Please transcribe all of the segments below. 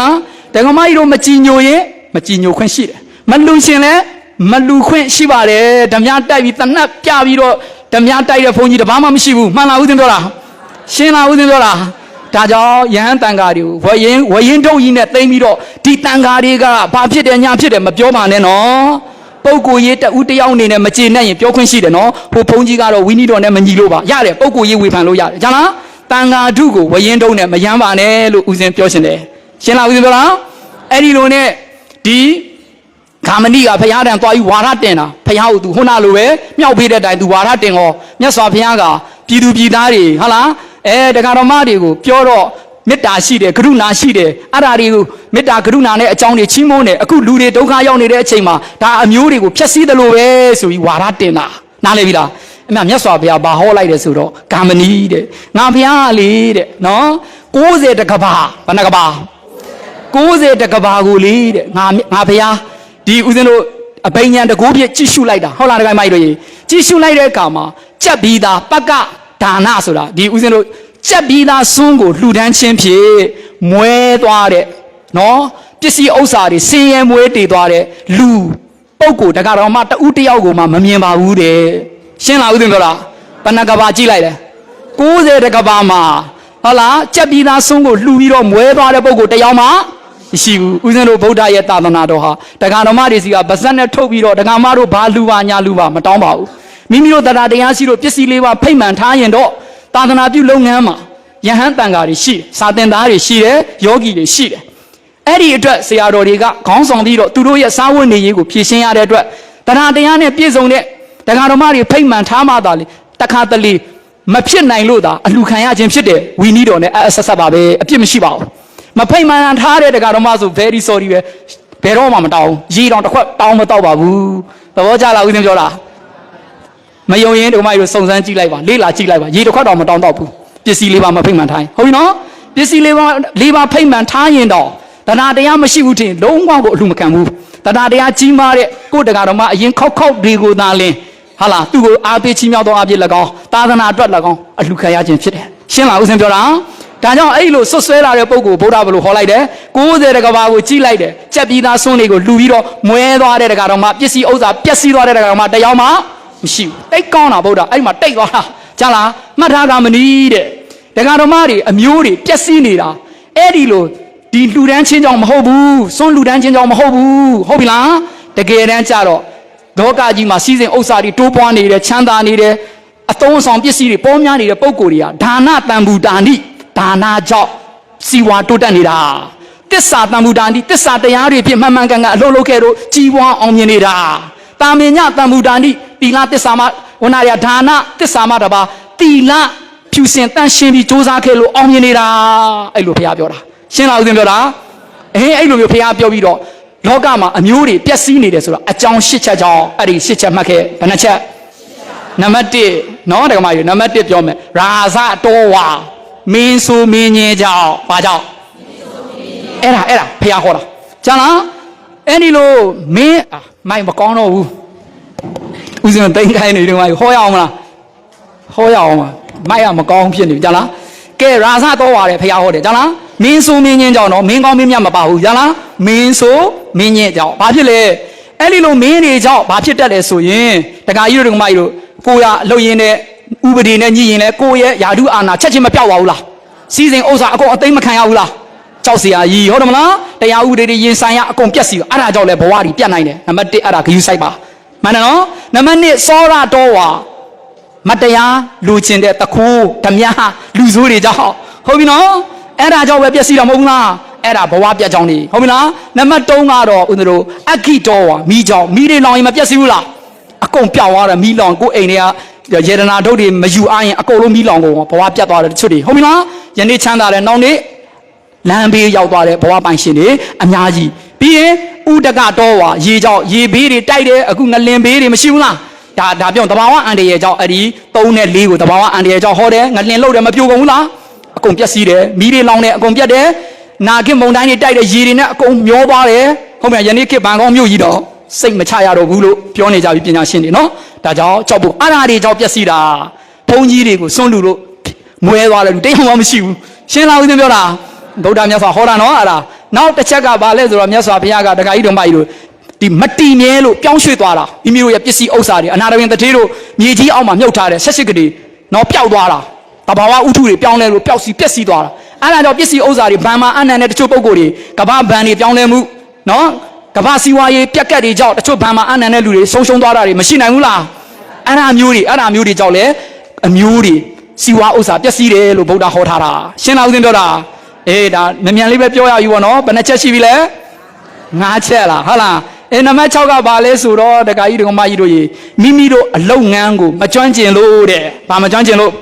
လားတက္ကမကြီးတို့မကြည်ညိုရင်မကြည်ညိုခွင့်ရှိတယ်မလူရှင်လဲမလူခွင့်ရှိပါတယ်ဓမြတိုက်ပြီးတနတ်ပြပြီးတော့ဓမြတိုက်တဲ့ဘုန်းကြီးတပါးမှမရှိဘူးမှန်လားဦးဇင်းပြောတာရှင်းလားဦးဇင်းပြောတာဒါကြောင့်ယဟန်တန်ဃာတွေကိုဝရင်ဝရင်တုတ်ကြီးနဲ့တိမ့်ပြီးတော့ဒီတန်ဃာတွေကဘာဖြစ်တယ်ညာဖြစ်တယ်မပြောပါနဲ့နော်ပုဂ္ဂိုလ်ရေးတဦးတယောက်အနေနဲ့မကျေနပ်ရင်ပြောခွင့်ရှိတယ်နော်ဟိုဘုန်းကြီးကတော့ဝီနီတော်နဲ့မညီလို့ပါရတယ်ပုဂ္ဂိုလ်ရေးဝေဖန်လို့ရတယ်ဂျာလားတန်ဃာထုကိုဝရင်တုတ်နဲ့မယမ်းပါနဲ့လို့ဦးဇင်းပြောရှင်တယ် ရှင်းလားဦးဇင်းပြောလားအဲ့ဒီလိုနဲ့ဒီဂါမဏိကဘုရားတန်သွားပြီးဝါရတင်တာဘုရားကိုသူဟိုနာလိုပဲမြောက်ဖေးတဲ့တိုင်သူဝါရတင်ဟောမြတ်စွာဘုရားကပြည်သူပြည်သားတွေဟုတ်လားအဲတရားတော်မတွေကိုပြောတော့မေတ္တာရှိတယ်ကရုဏာရှိတယ်အဲ့ဒါတွေကိုမေတ္တာကရုဏာနဲ့အကြောင်းတွေချီးမွမ်းတယ်အခုလူတွေဒုက္ခရောက်နေတဲ့အချိန်မှာဒါအမျိုးတွေကိုဖျက်ဆီးတယ်လို့ပဲဆိုပြီးဝါရတင်တာနားလည်ပြီလားအမေမြတ်စွာဘုရားဘာဟောလိုက်တယ်ဆိုတော့ဂါမဏိတဲ့ငါဘုရားကလေတဲ့နော်60တကဘာဘယ်နှကဘာ 60တကဘာကိုလေတဲ့ငါငါဘုရားဒီဦးဇင်းတို့အဘိညာဉ်တကူပြည့်ကြည့်ရှုလိုက်တာဟုတ်လားတကယ်မိုက်တို့ကြီးကြည့်ရှုလိုက်တဲ့အခါမှာကြက်ပြီးသားပကဒါနဆိုတာဒီဦးဇင်းတို့ကြက်ပြီးသားစွန်းကိုလှူဒန်းခြင်းဖြင့်မွဲသွားတဲ့နော်ပစ္စည်းဥစ္စာတွေဆင်းရဲမွဲတည်သွားတဲ့လူပုဂ္ဂိုလ်တကတော်မှတဦးတယောက်ကိုမှမမြင်ပါဘူးတဲ့ရှင်းလားဦးဇင်းပြောလားဘဏ္ဍကဘာကြည့်လိုက်လေ90တကဘာမှာဟုတ်လားကြက်ပြီးသားစွန်းကိုလှူပြီးတော့မွဲသွားတဲ့ပုဂ္ဂိုလ်တယောက်မှ မရှိဘူးဦးဇင်းတို့ဗုဒ္ဓရဲ့သာသနာတော်ဟာတက္ကတော်မတွေစီကဗဇက်နဲ့ထုတ်ပြီးတော့တက္ကမတို့ဘာလူပါညာလူပါမတောင်းပါဘူးမိမိတို့တရားတရားရှိလို့ပစ္စည်းလေးပါဖိတ်မှန်ထားရင်တော့သာသနာပြုလုပ်ငန်းမှာယဟန်တန်ဃာတွေရှိတယ်စာသင်သားတွေရှိတယ်ယောဂီတွေရှိတယ်အဲ့ဒီအတွက်ဆရာတော်တွေကခေါင်းဆောင်ပြီးတော့သူတို့ရဲ့စာဝတ်နေရေးကိုဖြည့်ရှင်းရတဲ့အတွက်တရားတရားနဲ့ပြည့်စုံတဲ့တရားတော်မတွေဖိတ်မှန်ထားမှသာလေတခါတလေမဖြစ်နိုင်လို့သာအလှခံရခြင်းဖြစ်တယ်ဝီနီတော်နဲ့အဆက်ဆက်ပါပဲအပြစ်မရှိပါဘူး မဖိတ်မှန်ထားတဲ့တရားတော်မဆို very sorry ပဲဘယ်တော့မှမတောင်းရေတောင်တစ်ခွက်တောင်းမတော့ပါဘူးသဘောကျလားဦးဇင်းပြောလားမယုံရင်ဒီမကြီးတို့စုံစမ်းကြည့်လိုက်ပါလေ့လာကြည့်လိုက်ပါရေတစ်ခွက်တောင်မတောင်းတော့ဘူးပစ္စည်းလေးပါမဖိတ်မှန်ထားရင်ဟုတ်ပြီနော်ပစ္စည်းလေးပါလေးပါဖိတ်မှန်ထားရင်တော့တရားတရားမရှိဘူးထင်လုံးဝကိုအလှမခံဘူးတရားတရားကြီးမားတဲ့ကိုယ်တရားတော်မအရင်ခောက်ခောက်တွေကိုသာလင်းဟာလားသူ့ကိုအားပေးချီးမြှောက်သောအပြည့်၎င်းသာသနာအတွက်၎င်းအလှခံရခြင်းဖြစ်တယ်ရှင်းလားဦးဇင်းပြောတာ ဒါကြောင့်အဲ့လိုဆွတ်ဆွဲလာတဲ့ပုံကိုဗုဒ္ဓဘလို့ဟောလိုက်တယ်90တကဘာကိုကြီးလိုက်တယ်ကြက်ပြီးသားဆွန်းတွေကိုလူပြီးတော့မွဲသွားတဲ့တကတော်မှပစ္စည်းဥစ္စာပျက်စီးသွားတဲ့တကတော်မှတရားမှမရှိဘူးတိတ်ကောင်းတာဗုဒ္ဓအဲ့ဒီမှာတိတ်သွားတာကြားလားမှတ်ထားတာမနီးတဲ့တကတော်မတွေအမျိုးတွေပျက်စီးနေတာအဲ့ဒီလိုဒီလှူဒန်းချင်းကြောင့်မဟုတ်ဘူးဆွန်းလှူဒန်းချင်းကြောင့်မဟုတ်ဘူးဟုတ်ပြီလားတကယ်တမ်းကြတော့လောကကြီးမှာစီးစိမ်ဥစ္စာတွေတိုးပွားနေတယ်ချမ်းသာနေတယ်အသုံးအဆောင်ပစ္စည်းတွေပေါများနေတဲ့ပုံကိုယ်တွေကဒါနတန်ဘူးတာနိ ဒါနာကြောင့်စီဝါတိုးတက်နေတာတစ္ဆာတန်ဘူးတာနိတစ္ဆာတရားတွေဖြင့်မှန်မှန်ကန်ကန်အလုပ်လုပ်ခဲ့တော့ကြီးပွားအောင်မြင်နေတာတာမင်ညတန်ဘူးတာနိတီလာတစ္ဆာမဝနာရဒါနတစ္ဆာမတပါတီလာဖြူစင်တန့်ရှင်းပြီးစ조사ခဲ့လို့အောင်မြင်နေတာအဲ့လိုဘုရားပြောတာရှင်းလားဦးဇင်းပြောတာအေးအဲ့လိုမျိုးဘုရားပြောပြီးတော့လောကမှာအမျိုးတွေပျက်စီးနေတယ်ဆိုတော့အကြောင်းရှစ်ချက်ကြောင့်အဲ့ဒီရှစ်ချက်မှတ်ခဲ့ဘယ်နှချက်နံပါတ်1နော်တက္ကမကြီးနံပါတ်1ပြောမယ်ရာဇတော်ဝါ မင်းဆိုမင်းညင်းကြောင့်ဘာကြောင့်အဲ့ဒါအဲ့ဒါဖះဟောတာကျန်လားအဲ့ဒီလိုမင်းအာမိုက်မကောင်းတော့ဘူးဦးဇင်းတိန်ခိုင်းနေတယ်မိုက်ဟောရအောင်မလားဟောရအောင်မလားမိုက်ကမကောင်းဖြစ်နေပြီကျန်လားကဲရာဇတော်ဝါတယ်ဖះဟောတယ်ကျန်လားမင်းဆိုမင်းညင်းကြောင့်တော့မင်းကောင်းမင်းမြတ်မပါဘူးကျန်လားမင်းဆိုမင်းညင်းကြောင့်ဘာဖြစ်လဲအဲ့ဒီလိုမင်းတွေကြောင့်ဘာဖြစ်တတ်လဲဆိုရင်တခါကြီးတို့ဒကမကြီးတို့ကိုရလှုပ်ရင်းနဲ့ ဥပဒေနဲ့ညှိရင်လဲကိုရဲ့ယာဓုအာနာချက်ချင်းမပြောက်ပါဘူးလားစီစဉ်ဥစ္စာအကုန်အသိမ်းမခံရဘူးလားကြောက်စရာကြီးဟုတ်တယ်မလားတရားဥပဒေတွေရင်ဆိုင်ရအကုန်ပြက်စီအဲ့ဒါကြောင့်လဲဘဝကြီးပြတ်နိုင်တယ်နံပါတ်1အဲ့ဒါဂယုစိုက်ပါမှန်တယ်နော်နံပါတ်2စောရတော်ဝါမတရားလူချင်းတဲ့တခိုးဓမြလူဆိုးတွေကြောင့်ဟုတ်ပြီနော်အဲ့ဒါကြောင့်ပဲပြက်စီတာမဟုတ်ဘူးလားအဲ့ဒါဘဝပြတ်ကြောင်းနေဟုတ်ပြီလားနံပါတ်3ကတော့ဦးတို့အခိတော်ဝါမိကြောင့်မိတွေလောင်ရင်မပြက်စီဘူးလားအကုန်ပြောက်သွားတယ်မိလောင်ကိုယ်အိမ်တွေက ယေဒနာဒုတ်တွေမယူအားရင်အကုန်လုံးမိလောင်ကုန်ဘဝပြတ်သွားတယ်တချို့တွေဟုတ်ပြီလားယနေ့ချမ်းသာတယ်နောက်နေ့လမ်းဘေးရောက်သွားတဲ့ဘဝပိုင်ရှင်တွေအများကြီးပြီးရင်ဥဒကတော့ဝါရေကြောင့်ရေဘေးတွေတိုက်တယ်အခုငလင်ဘေးတွေမရှိဘူးလားဒါဒါပြောတဘာဝအန်တရဲ့ကြောင့်အဲ့ဒီ3နဲ့4ကိုတဘာဝအန်တရဲ့ကြောင့်ဟောတယ်ငလင်လို့တယ်မပြိုကုန်ဘူးလားအကုန်ပြက်စီးတယ်မိတွေလောင်တယ်အကုန်ပြက်တယ်နာခင်မုန်တိုင်းတွေတိုက်တဲ့ရေတွေနဲ့အကုန်မျောသွားတယ်ဟုတ်ပြီယနေ့ခေတ်ဘန်ကောင်းမြို့ကြီးတော့ စိတ်မချရတော့ဘူးလို့ပြောနေကြပြီပညာရှင်တွေနော်ဒါကြောင့်ကြောက်ဖို့အရာတွေကြောင့်ပျက်စီးတာဘုန်းကြီးတွေကိုစွန့်လူလို့မွဲသွားတယ်လူတရားမှမရှိဘူးရှင်းလားဦးသင်ပြောတာဗုဒ္ဓမြတ်စွာဟောတာနော်အဲ့ဒါနောက်တစ်ချက်ကဘာလဲဆိုတော့မြတ်စွာဘုရားကတခါကြီးတော်မကြီးတို့ဒီမတီမြဲလို့ပြောင်းရွှေ့သွားတာမိမိတို့ရဲ့ပစ္စည်းဥစ္စာတွေအနာတပင်တထေးတို့မြေကြီးအောက်မှာမြုပ်ထားတဲ့ဆက်စစ်ကလေးနော်ပျောက်သွားတာတဘာဝဥထုတွေပြောင်းလဲလို့ပျောက်စီပျက်စီးသွားတာအဲ့ဒါကြောင့်ပစ္စည်းဥစ္စာတွေဘန်မှာအနံတဲ့တချို့ပုံကိုယ်တွေကဘာဘန်တွေပြောင်းလဲမှုနော် ကဘာစီဝါရေးပြက်ကတ်တွေကြောင့်တချို့ဘန်မှာအနံတဲ့လူတွေဆုံးရှုံးသွားတာတွေမရှိနိုင်ဘူးလားအဲ့ဒါမျိုးတွေအဲ့ဒါမျိုးတွေကြောင့်လေအမျိုးတွေစီဝါဥစ္စာပျက်စီးတယ်လို့ဗုဒ္ဓဟောထားတာရှင်းလားဦးဇင်းပြောတာအေးဒါမြန်မြန်လေးပဲပြောရယူပါနော်ဘယ်နှချက်ရှိပြီလဲငါးချက်လားဟုတ်လားအဲနံပါတ်6ကဘာလဲဆိုတော့တခါကြီးဒကမကြီးတို့ရေမိမိတို့အလုတ်ငန်းကိုမကျွမ်းကျင်လို့တဲ့ဘာမကျွမ်းကျင်လို့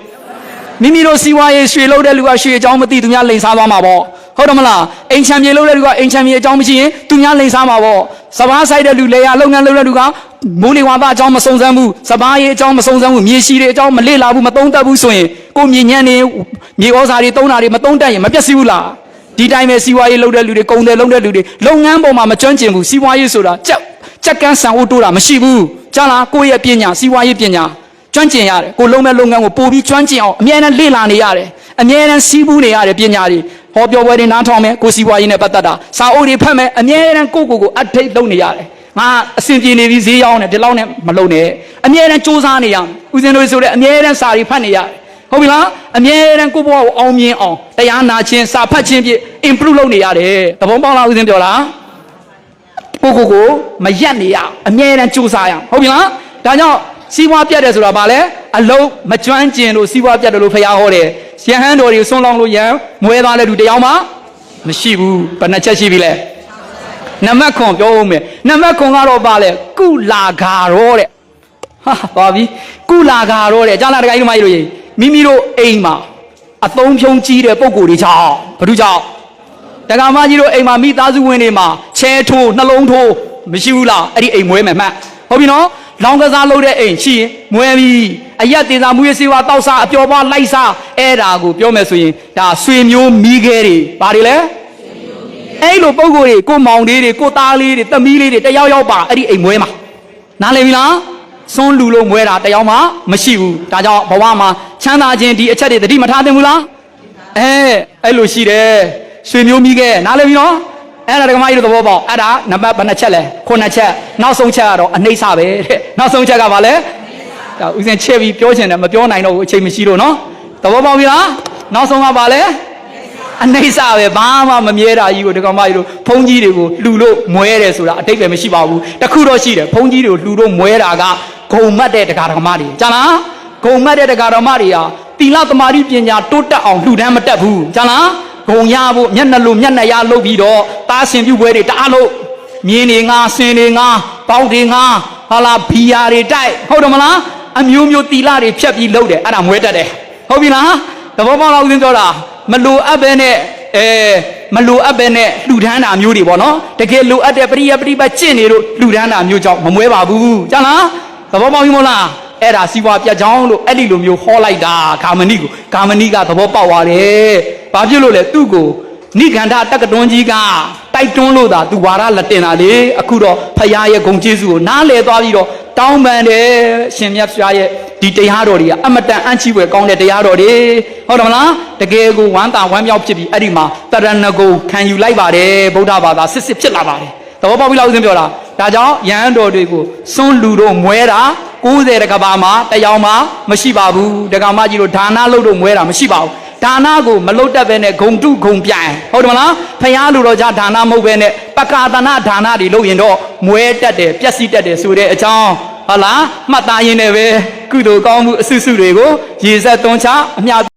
မိမိတို့စီဝါရေးရွှေလို့တဲ့လူကရွှေအကြောင်းမသိသူများလိန်စားသွားမှာပေါ့ ဟုတ်တယ်မလားအိမ်ချမ်းမြေလို့တဲ့လူကအိမ်ချမ်းမြေအကြောင်းမရှိရင်သူများလိန်စားမှာပေါ့စပားဆိုင်တဲ့လူလေယာလုပ်ငန်းလုပ်တဲ့လူကမိုးလေဝါသအကြောင်းမစုံစမ်းဘူးစပားရေးအကြောင်းမစုံစမ်းဘူးမြေရှိတွေအကြောင်းမလေ့လာဘူးမသုံးသပ်ဘူးဆိုရင်ကိုမြေညံ့နေမြေဩဇာတွေသုံးတာတွေမသုံးတတ်ရင်မပျက်စီးဘူးလားဒီတိုင်းပဲစီးပွားရေးလုပ်တဲ့လူတွေကုန်တယ်လုပ်တဲ့လူတွေလုပ်ငန်းပေါ်မှာမကျွမ်းကျင်ဘူးစီးပွားရေးဆိုတာကြက်ကြက်ကန်းဆန်ဖို့တိုးတာမရှိဘူးကြားလားကိုယ့်ရဲ့ပညာစီးပွားရေးပညာကျွမ်းကျင်ရတယ်ကိုလုံးမဲ့လုပ်ငန်းကိုပို့ပြီးကျွမ်းကျင်အောင်အမြဲတမ်းလေ့လာနေရတယ်အမြဲတမ်းစီးပူးနေရတယ်ပညာတွေ ဟောပြောပွဲတွေနားထောင်မယ်ကိုစီးပွားရေးနဲ့ပတ်သက်တာစာအုပ်တွေဖတ်မယ်အမြဲတမ်းကိုယ့်ကိုယ်ကိုအထိတ်လုပ်နေရတယ်ငါအဆင်ပြေနေပြီဈေးရောက်နေဒီလောက်နဲ့မလုံနဲ့အမြဲတမ်းစူးစမ်းနေရမယ်ဦးဇင်းတို့ဆိုတဲ့အမြဲတမ်းစာတွေဖတ်နေရတယ်ဟုတ်ပြီလားအမြဲတမ်းကိုယ့်ဘဝကိုအောင်မြင်အောင်တရားနာခြင်းစာဖတ်ခြင်းဖြင့် improve လုပ်နေရတယ်သဘောပေါက်လားဦးဇင်းပြောလားကိုကိုကိုမရက်နေရအောင်အမြဲတမ်းကြိုးစားရအောင်ဟုတ်ပြီလားဒါကြောင့်စီးပွားပြတ်တယ်ဆိုတာဘာလဲအလုံးမကျွမ်းကျင်လို့စီးပွားပြတ်တယ်လို့ဖျားဟောတယ် ရဟန်းတော်တွေဆွန်းလောင်းလို့ရန်မွဲသွားတဲ့လူတစ်ယောက်မှမရှိဘူးဘယ်နှချက်ရှိပြီလဲနံပါတ်ခွန်ပြောဦးမယ်နံပါတ်ခွန်ကတော့ဘာလဲကုလာဂါရောတဲ့ဟာပါပြီကုလာကာတော့တဲ့ကြားလားတခါကြီးတို့မကြီးတို့ရေမိမိတို့အိမ်မှာအသုံးဖြုံးကြီးတဲ့ပုံကိုယ်တွေကြောင့်ဘာလို့ကြောင့်တခါမကြီးတို့အိမ်မှာမိသားစုဝင်တွေမှာချဲထိုးနှလုံးထိုးမရှိဘူးလားအဲ့ဒီအိမ်မွေးမယ်မှတ်ဟုတ်ပြီနော် လောင်ကစားလုပ်တဲ့အိမ်ရှိရင်မွဲပြီအရက်တေသာမူရစေဝါတောက်စားအပျော်ပါလိုက်စားအဲ့ဒါကိုပြောမယ်ဆိုရင်ဒါဆွေမျိုးမိခဲတွေဘာတွေလဲအဲ့လိုပုံကိုယ်တွေကိုမောင်လေးတွေကိုသားလေးတွေသမီးလေးတွေတယောက်ယောက်ပါအဲ့ဒီအိမ်မွဲမှာနားလည်ပြီလားစွန်းလူလို့မွဲတာတရားမှမရှိဘူးဒါကြောင့်ဘဝမှာချမ်းသာခြင်းဒီအချက်တွေသတိမထားသင့်ဘူးလားအဲအဲ့လိုရှိတယ်ရွှေမျိုးမိခဲ့နားလည်ပြီနော်အဲ့ဒါဒကမကြီးတို့သဘောပေါက်အဲ့ဒါနံပါတ်ဘယ်နှချက်လဲခုနှစ်ချက်နောက်ဆုံးချက်ကတော့အနှိမ့်စပဲတဲ့ နောက်ဆုံးချက်ကဘာလဲဒါဦးစင်ချက်ပြီးပြောချင်တယ်မပြောနိုင်တော့ဘူးအချိန်မရှိလို့နော်သဘောပေါက်ပြီလားနောက်ဆုံးကဘာလဲအနှိမ့်စပဲဘာမှမမြဲတာကြီးကိုဒီကောင်မကြီးတို့ဖုန်ကြီးတွေကိုလှူလို့မွဲတယ်ဆိုတာအတိတ်ပဲမရှိပါဘူးတခုတော့ရှိတယ်ဖုန်ကြီးတွေကိုလှူလို့မွဲတာကဂုံမတ်တဲ့တရားတော်မတွေကြားလားဂုံမတ်တဲ့တရားတော်မတွေဟာတီလသမာဓိပညာတိုးတက်အောင်လှူဒန်းမတက်ဘူးကြားလားဂုံရဖို့မျက်နှာလိုမျက်နှာရလုပ်ပြီးတော့တားဆင်ပြုပွဲတွေတအားလို့မြင်းတွေငါဆင်တွေငါ ပေါက်တွေငါဟာလာဘီယာတွေတိုက်ဟုတ်တယ်မလားအမျိုးမျိုးတီလာတွေဖြတ်ပြီးလုပ်တယ်အဲ့ဒါမွဲတက်တယ်ဟုတ်ပြီလားသဘောပေါက်လားဦးဇင်းပြောတာမလိုအပ်ပဲနဲ့အဲမလိုအပ်ပဲနဲ့လှူဒန်းတာမျိုးတွေပေါ့နော်တကယ်လိုအပ်တဲ့ပရိယပရိပတ်ကျင့်နေလို့လှူဒန်းတာမျိုးကြောင့်မမွဲပါဘူးကြားလားသဘောပေါက်ပြီမို့လားအဲ့ဒါစီးပွားပြတ်ကြောင်းလို့အဲ့ဒီလိုမျိုးဟောလိုက်တာဂါမဏိကိုဂါမဏိကသဘောပေါက်သွားတယ်ဘာဖြစ်လို့လဲသူ့ကို နိဂန္ဓတက္ကတွန်းကြီးကတိုက်တွန်းလို့သာသူဝါရလက်တင်တာလေအခုတော့ဖရာရဲ့ဂုံကျေးဇူးကိုနားလေသွားပြီးတော့တောင်းပန်တယ်ရှင်မြတ်ဖရာရဲ့ဒီတရားတော်တွေကအမတန်အံ့ချီးွယ်ကောင်းတဲ့တရားတော်တွေဟုတ်တယ်မလားတကယ်ကိုဝမ်းသာဝမ်းမြောက်ဖြစ်ပြီးအဲ့ဒီမှာတရဏဂုံခံယူလိုက်ပါတယ်ဗုဒ္ဓဘာသာစစ်စစ်ဖြစ်လာပါတယ်သဘောပေါက်ပြီလားဦးဇင်းပြောတာဒါကြောင့်ယဟန်တော်တွေကိုစွန့်လူတို့မွဲတာ90တကဘာမှာတယောက်မှမရှိပါဘူးတက္ကမကြီးတို့ဒါနလုပ်တို့မွဲတာမရှိပါဘူး ဒါနကိုမလုတ်တတ်ပဲနဲ့ဂုံတုဂုံပြိုင်ဟုတ်တယ်မလားဖះလူတော်ကြဒါနမဟုတ်ပဲနဲ့ပကာတနာဒါနတွေလုပ်ရင်တော့မွဲတတ်တယ်ပျက်စီးတတ်တယ်ဆိုတဲ့အကြောင်းဟုတ်လားမှတ်သားရင်းနဲ့ပဲကုသိုလ်ကောင်းမှုအစွစုတွေကိုရေဆက်သွန်းချအမြ